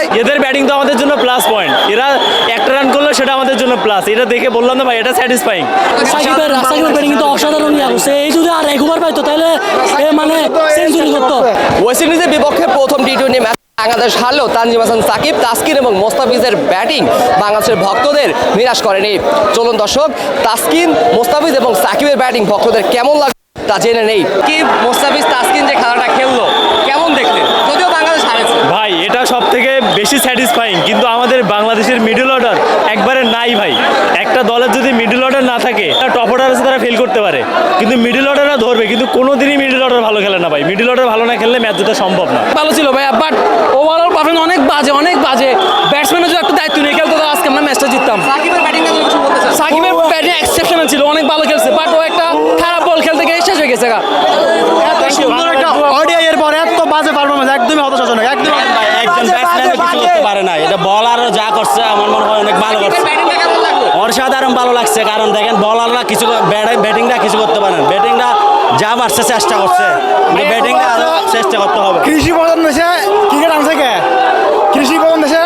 ভাই। এদের ব্যাটিং তো আমাদের জন্য প্লাস পয়েন্ট এরা একটা রান করল সেটা আমাদের জন্য প্লাস এটা দেখে বললাম না ভাই এটা স্যাটিসফাইং সাকিবের সাকিবের ব্যাটিং কিন্তু অসাধারণ এই যদি আর এক ওভার পাইতো তাহলে এ মানে সেঞ্চুরি করতো। ওয়েস্ট ইন্ডিজের বিপক্ষে প্রথম টি টোয়েন্টি ম্যাচ বাংলাদেশ হারলেও তানজিম হাসান সাকিব তাসকিন এবং মোস্তাফিজের ব্যাটিং বাংলাদেশের ভক্তদের নিরাশ করেনি। চলুন দর্শক তাসকিন মোস্তাফিজ এবং সাকিবের ব্যাটিং ভক্তদের কেমন লাগে তা জেনে নেই। কি মোস্তাফিজ তাসকিন যে খেলাটা খেললো কেমন দেখলেন যদিও বাংলাদেশ হারেছে ভাই এটা সব থেকে বেশি স্যাটিসফাইং কিন্তু আমাদের বাংলাদেশের মিডল অর্ডার একবারে নাই ভাই। একটা দলের যদি মিডল অর্ডার না থাকে টপ অর্ডার আছে তারা ফেল করতে পারে। কিন্তু মিডল অর্ডাররা ধরবে কিন্তু কোনো দিনই মিডল অর্ডার ভালো খেলে না ভাই। মিডল অর্ডার ভালো না খেললে ম্যাচ জেতা সম্ভব না। ভালো ছিল ভাই বাট ওভারঅল পারফরমেন্স অনেক বাজে অনেক বাজে। ব্যাটসম্যানের যদি একটু দায়িত্ব নিয়ে খেলতো তো আজকে আমরা ম্যাচটা জিততাম। সাকিবের ব্যাটিংটা কিছু বলতে চান? সাকিবের ব্যাটিং এক্সেপশনাল ছিল অনেক ভালো খেলছে বাট ও একটা খারাপ বল খেলতে গিয়ে শেষ হয়ে গেছে গা। এত সুন্দর একটা অডিও এর পরে এত বাজে পারফরমেন্স একদমই হতাশাজনক কিছু করতে পারে না এটা বলারও যা করছে আমার মনে হয় অনেক ভালো করছে। অসাধারণ ভালো লাগছে কারণ দেখেন বলাররা কিছু ব্যাটিংটা কিছু করতে পারে না। ব্যাটিংটা যা পারছে চেষ্টা করছে। ব্যাটিংটা আরও চেষ্টা করতে হবে। কৃষি প্রধান হয়েছে ক্রিকেট আনছে কে কৃষি প্রধান দেশে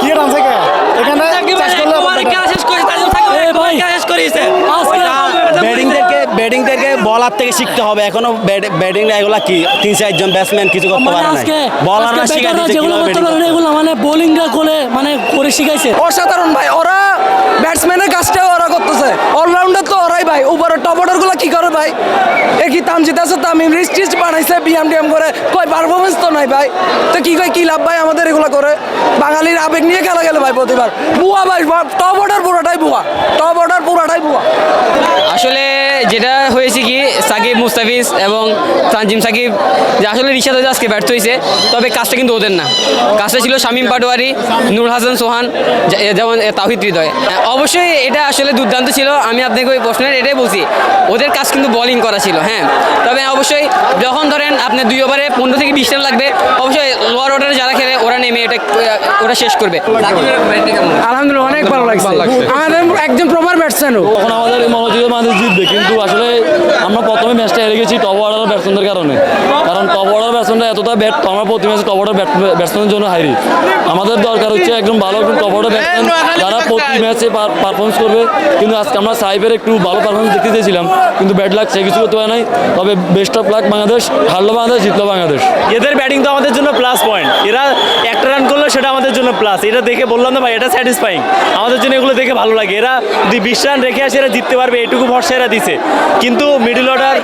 ক্রিকেট আনছে কে এখানে চাষ করলে এ ভাই আজকে ব্যাটিং ব্যাটিং থেকে বলার থেকে শিখতে হবে। এখনও ব্যাটিংটা এগুলা কি? তিন চারজন ব্যাটসম্যান কিছু করতে মানে পারে না বলাররা শিখাই দিচ্ছে যেগুলো করতে পারে না, এগুলো মানে বোলিংটা করে মানে করে শিখাইছে। অসাধারণ ভাই ওরা ব্যাটসম্যানের কাজটাও ওরা করতেছে। অলরাউন্ডার তো ওরাই ভাই উপরে টপ অর্ডারগুলো কি করে ভাই? এ কি তামজিদ আছে? তামিম রিস্ট টিস্ট বানাইছে বিএম টিএম করে। কই পারফরমেন্স তো নাই ভাই। তো কি কই কি লাভ ভাই আমাদের এগুলো করে? বাঙালির আবেগ নিয়ে খেলা গেল ভাই প্রতিবার। বুয়া ভাই টপ অর্ডার পুরোটাই বুয়া। টপ অর্ডার পুরোটাই বুয়া। আসলে যেটা হয়েছে কি সাকিব মুস্তাফিজ এবং তানজিম সাকিব যে আসলে রিশাদ আজকে ব্যর্থ হয়েছে তবে কাজটা কিন্তু ওদের না। কাজটা ছিল শামীম পাটোয়ারি নূর হাসান সোহান যেমন তাহিদ হৃদয়। অবশ্যই এটা আসলে দুর্দান্ত ছিল আমি আপনাকে ওই প্রশ্নের এটাই বলছি ওদের কাজ কিন্তু বোলিং করা ছিল হ্যাঁ। তবে অবশ্যই যখন ধরেন আপনার দুই ওভারে পনেরো থেকে বিশ রান লাগবে অবশ্যই লোয়ার অর্ডারে যারা খেলে ওরা নেমে এটা ওরা শেষ করবে। আলহামদুলিল্লাহ অনেক ভালো লাগছে। আমাদের একজন প্রপার ব্যাটসম্যান তখন আমাদের মনোযোগের মানুষ জিতবে। কিন্তু আসলে আমরা প্রথমে ম্যাচটা হেরে গেছি টপ অর্ডার ব্যাটসম্যানদের কারণে। কারণ টপ অর্ডার ব্যাটসম্যানরা এতটা ব্যাট আমরা প্রতি ম্যাচে টপ অর্ডার ব্যাটসম্যানের জন্য হারি। আমাদের দরকার হচ্ছে একদম ভালো একজন টপ অর্ডার ব্যাটসম্যান যারা প্রতি ম্যাচে পারফরমেন্স করবে কিন্তু আজকে আমরা সাইবের একটু ভালো পারফরমেন্স দেখতে চেয়েছিলাম কিন্তু ব্যাট লাক সে কিছু করতে পারে নাই। তবে বেস্ট অফ লাক বাংলাদেশ হারলো বাংলাদেশ জিতলো বাংলাদেশ। এদের ব্যাটিং তো আমাদের জন্য প্লাস পয়েন্ট এরা একটা রান করল সেটা আমাদের জন্য প্লাস এটা দেখে বললাম না ভাই এটা স্যাটিসফাইং আমাদের জন্য এগুলো দেখে ভালো লাগে। এরা যদি বিশ রান রেখে আসে এরা জিততে পারবে এটুকু ভরসা এরা দিছে। কিন্তু মিডল অর্ডার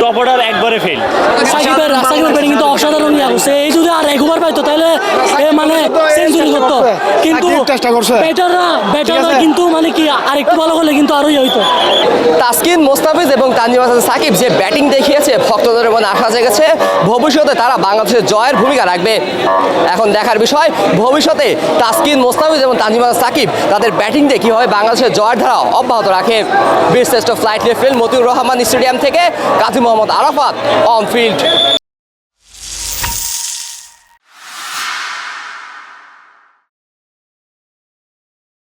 টপ অর্ডার একবারে ফেল সাকিবের ব্যাটিং কিন্তু অসাধারণ ইয়া করছে এই যদি আর এক ওভার পাইতো তাহলে মানে সেঞ্চুরি করতো। কিন্তু চেষ্টা করছে। ব্যাটাররা ব্যাটাররা কিন্তু মানে কি আরেকটু ভালো হলে কিন্তু আরও ইয়ে হইতো। তাসকিন মোস্তাফিজ এবং তানজিম হাসান সাকিব যে ব্যাটিং দেখিয়েছে ভক্তদের মনে আশা জেগেছে ভবিষ্যতে তারা বাংলাদেশের জয়ের ভূমিকা রাখবে। এখন দেখার বিষয় ভবিষ্যতে তাসকিন মোস্তাফিজ এবং তানজিম হাসান সাকিব তাদের ব্যাটিং দিয়ে কীভাবে বাংলাদেশের জয়ের ধারা অব্যাহত রাখে? বীরশ্রেষ্ঠ ফ্লাইট রেফেল মতিউর রহমান স্টেডিয়াম থেকে কাজী মোহাম্মদ আরাফাত অন ফিল্ড